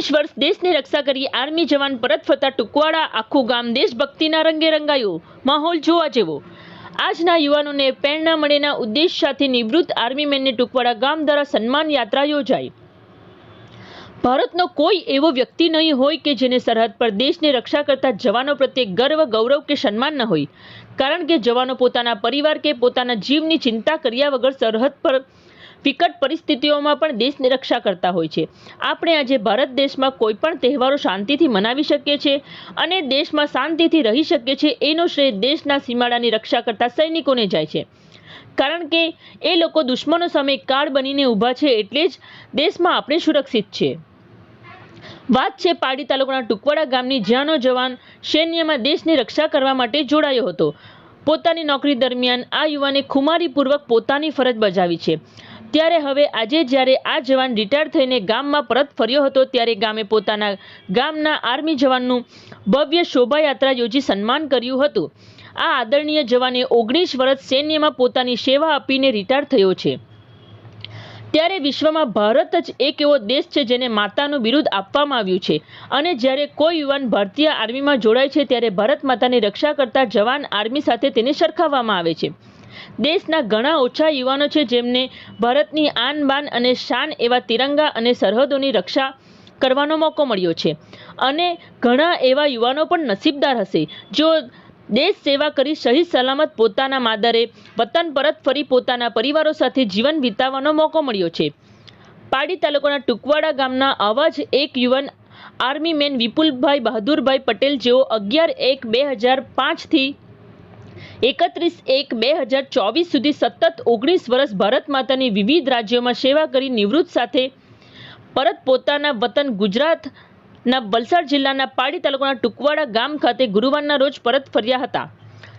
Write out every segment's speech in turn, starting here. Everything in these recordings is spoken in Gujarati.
ઓગણીસ વર્ષ દેશની રક્ષા કરી આર્મી જવાન પરત ફરતા ટુકવાડા આખું ગામ દેશભક્તિના રંગે રંગાયું. માહોલ જોવા જેવો. આજના યુવાનોને પ્રેરણા મળેના ઉદ્દેશ સાથે નિવૃત્ત આર્મી મેનને ટુકવાડા ગામ દ્વારા સન્માન યાત્રા યોજાઈ. ભારતનો કોઈ એવો વ્યક્તિ નહીં હોય કે જેને સરહદ પર દેશની રક્ષા કરતા જવાનો પ્રત્યે ગર્વ, ગૌરવ કે સન્માન ન હોય. કારણ કે જવાનો પોતાના પરિવાર કે પોતાના જીવની ચિંતા કર્યા વગર સરહદ પર વિકટ પરિસ્થિતિઓમાં પણ દેશની રક્ષા કરતા હોય છે. આપણે આજે ભારત દેશમાં કોઈ પણ તહેવારો શાંતિથી મનાવી શકીએ છીએ અને દેશમાં શાંતિથી રહી શકીએ છીએ એનો શ્રેય દેશના સીમાડાની રક્ષા કરતા સૈનિકોને જાય છે. કારણ કે એ લોકો દુશ્મનો સામે કાળ બનીને ઊભા છે એટલે જ દેશમાં આપણે સુરક્ષિત છે. વાત છે પાડી તાલુકાના ટુકવાડા ગામની જ્યાંનો જવાન સૈન્યમાં દેશની રક્ષા કરવા માટે જોડાયો હતો. પોતાની નોકરી દરમિયાન આ યુવાને ખુમારીપૂર્વક પોતાની ફરજ બજાવી છે. ત્યારે હવે આજે જ્યારે આ જવાન રિટાયર થઈને ગામમાં પરત ફર્યો હતો, ત્યારે ગામે પોતાના ગામના આર્મી જવાનનું ભવ્ય શોભાયાત્રા યોજી સન્માન કર્યું હતું. આ આદરણીય જવાને ઓગણીસ વર્ષ સૈન્યમાં પોતાની સેવા આપીને રિટાયર થયો છે. ત્યારે વિશ્વમાં ભારત જ એક એવો દેશ છે જેને માતાનું બિરુદ આપવામાં આવ્યું છે. અને જ્યારે કોઈ યુવાન ભારતીય આર્મીમાં જોડાય છે, ત્યારે ભારત માતાની રક્ષા કરતા જવાન આર્મી સાથે તેને સરખાવવામાં આવે છે. દેશના ઘણા ઓછા યુવાનો છે જેમને ભારતની આન બાન અને શાન એવા તિરંગા અને સરહદોની રક્ષા કરવાનો મોકો મળ્યો છે. અને ઘણા એવા યુવાનો પણ નસીબદાર હશે. જો દેશ સેવા કરી શહીદ સલામત પોતાના માદરે વતન પરત ફરી પોતાના પરિવારો સાથે જીવન વિતાવવાનો મોકો મળ્યો છે. પાડી તાલુકાના ટુકવાડા ગામના આવા જ એક યુવાન આર્મી મેન વિપુલભાઈ બહાદુરભાઈ પટેલ જેઓ અગિયાર એક બે હજાર પાંચથી એકત્રીસ એક બે હજાર ચોવીસ સુધી સતત ઓગણીસ વર્ષ ભારત માતાની વિવિધ રાજ્યોમાં સેવા કરી નિવૃત્ત સાથે પરત પોતાના વતન ગુજરાતના વલસાડ જિલ્લાના પાડી તાલુકાના ટુકવાડા ગામ ખાતે ગુરુવારના રોજ પરત ફર્યા હતા.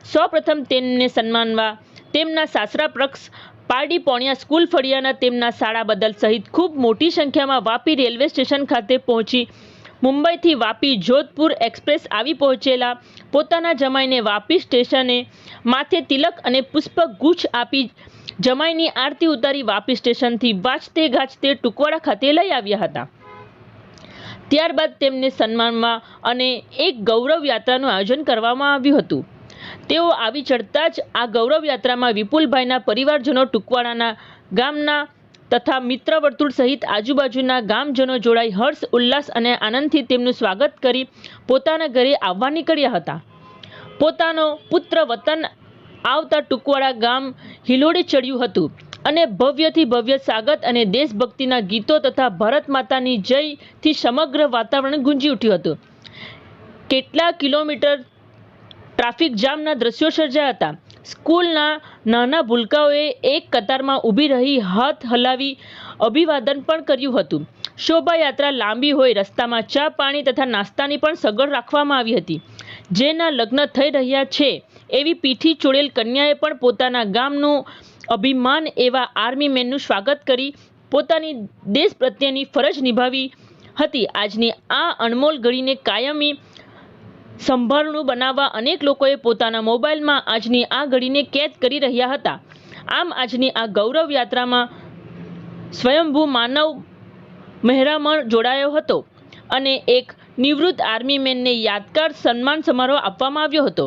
સૌપ્રથમ તેમને સન્માનવા તેમના સાસરા પ્રક્ષ પારડી પોણિયા સ્કૂલ ફળિયાના તેમના શાળા બદલ સહિત ખૂબ મોટી સંખ્યામાં વાપી રેલવે સ્ટેશન ખાતે પહોંચી મુંબઈથી વાપી જોધપુર એક્સપ્રેસ આવી પહોંચેલા. પોતાના જમાઈને વાપી સ્ટેશને માથે તિલક અને પુષ્પ ગુચ્છ આપી જમાઈની આરતી ઉતારી વાપી સ્ટેશનથી વાંચતે ગાજતે ટુકવાડા ખાતે લઈ આવ્યા હતા. ત્યારબાદ તેમને સન્માનમાં અને એક ગૌરવ યાત્રાનું આયોજન કરવામાં આવ્યું હતું. તેઓ આવી ચડતા જ આ ગૌરવ યાત્રામાં વિપુલભાઈના પરિવારજનો ટુકવાડાના ગામના તથા મિત્ર વર્તુળ સહિત આજુબાજુના ગામજનો જોડાઈ હર્ષ, ઉલ્લાસ અને આનંદથી તેમનું સ્વાગત કરી પોતાના ઘરે આવવા નીકળ્યા હતા. પોતાનો પુત્ર વતન આવતા ટુકવાડા ગામ હિલોડે ચડ્યું હતું અને ભવ્યથી ભવ્ય સ્વાગત અને દેશભક્તિના ગીતો તથા ભારત માતાની જયથી સમગ્ર વાતાવરણ ગુંજી ઉઠ્યું હતું. કેટલા કિલોમીટર ટ્રાફિક જામના દ્રશ્યો સર્જાયા હતા. સ્કૂલના નાના ભૂલકાઓએ એક કતારમાં ઊભી રહી હાથ હલાવી અભિવાદન પણ કર્યું હતું. શોભાયાત્રા લાંબી હોય, રસ્તામાં ચા પાણી તથા નાસ્તાની પણ સગવડ રાખવામાં આવી હતી. જેના લગ્ન થઈ રહ્યા છે એવી પીઠી ચોડેલ કન્યાએ પણ પોતાના ગામનું અભિમાન એવા આર્મી મેનનું સ્વાગત કરી પોતાની દેશ પ્રત્યેની ફરજ નિભાવી હતી. આજની આ અણમોલ ઘડીને કાયમી સંભાળનું બનાવવા અનેક લોકોએ પોતાના મોબાઈલમાં આજની આ ઘડીને કેદ કરી રહ્યા હતા. આમ આજની આ ગૌરવ યાત્રામાં સ્વયંભૂ માનવ મહેરામણ જોડાયો હતો અને એક નિવૃત્ત આર્મી મેનને યાદગાર સન્માન સમારોહ આપવામાં આવ્યો હતો.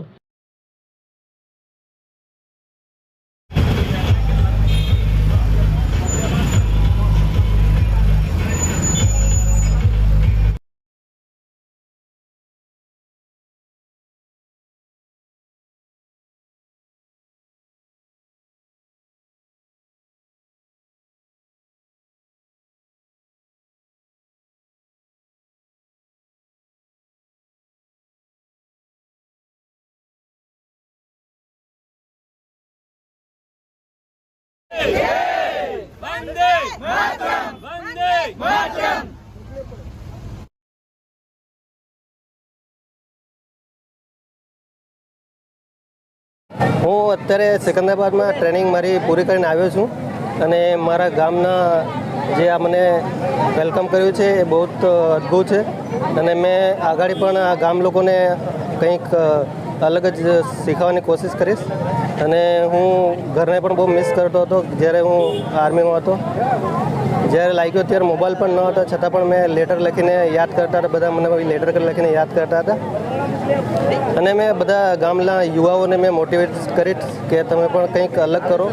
હું અત્યારે સિકંદરાબાદમાં ટ્રેનિંગ મારી પૂરી કરીને આવ્યો છું અને મારા ગામના જે આ મને વેલકમ કર્યું છે એ બહુ જ અદ્ભુત છે અને મેં આગળ પણ આ ગામ લોકોને કંઈક અલગ જ શીખવાની કોશિશ કરીશ. અને હું ઘરને પણ બહુ મિસ કરતો હતો જ્યારે હું આર્મીમાં હતો. જ્યારે લાગ્યો ત્યારે મોબાઈલ પણ ન હતો, છતાં પણ મેં લેટર લખીને યાદ કરતા હતા, બધા મને લેટર લખીને યાદ કરતા હતા. અને મેં બધા ગામના યુવાઓને મેં મોટિવેટ કરીશ કે તમે પણ કંઈક અલગ કરો.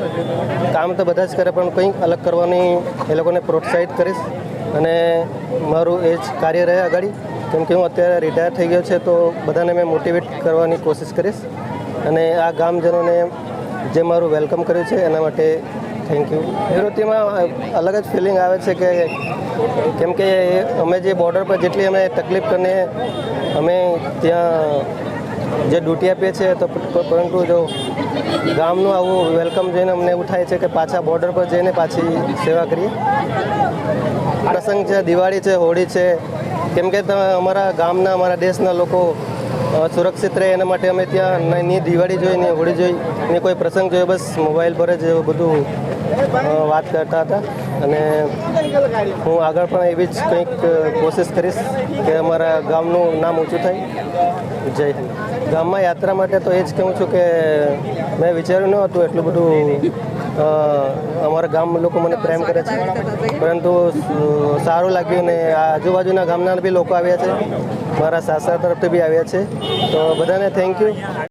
કામ તો બધા જ કરે, પણ કંઈક અલગ કરવાની એ લોકોને પ્રોત્સાહિત કરીશ. અને મારું એ જ કાર્ય રહે આગળ. કેમ કે હું અત્યારે રિટાયર થઈ ગયો છે, તો બધાને મેં મોટિવેટ કરવાની કોશિશ કરીશ. અને આ ગામજનોને જે મારું વેલકમ કર્યું છે, એના માટે થેન્ક યુ નિવૃત્તિમાં અલગ જ ફિલિંગ આવે છે કે કેમ કે અમે જે બોર્ડર પર જેટલી અમે તકલીફ કરીને અમે ત્યાં જે ડ્યુટી આપીએ છીએ, તો પરંતુ જો ગામનું આવું વેલકમ જોઈને અમને એવું થાય છે કે પાછા બોર્ડર પર જઈને પાછી સેવા કરીએ. પ્રસંગ છે, દિવાળી છે, હોળી છે, કેમ કે અમારા ગામના, અમારા દેશના લોકો સુરક્ષિત રહે એના માટે અમે ત્યાં નહીં દિવાળી જોઈ, ને હોળી જોઈ, ને કોઈ પ્રસંગ જોયો, બસ મોબાઈલ પર જ બધું વાત કરતા હતા. અને હું આગળ પણ એવી જ કંઈક કોશિશ કરીશ કે અમારા ગામનું નામ ઊંચું થાય. જય હિન્દ. ગામમાં યાત્રા માટે તો એ જ કહું છું કે મેં વિચાર્યું ન હતું એટલું બધું અમારા ગામ લોકો મને પ્રેમ કરે છે. પરંતુ સારું લાગ્યું ને આજુબાજુના ગામના બી લોકો આવ્યા છે. મારા સાસરા તરફથી બી આવ્યા છે. તો બધાને થેન્ક યુ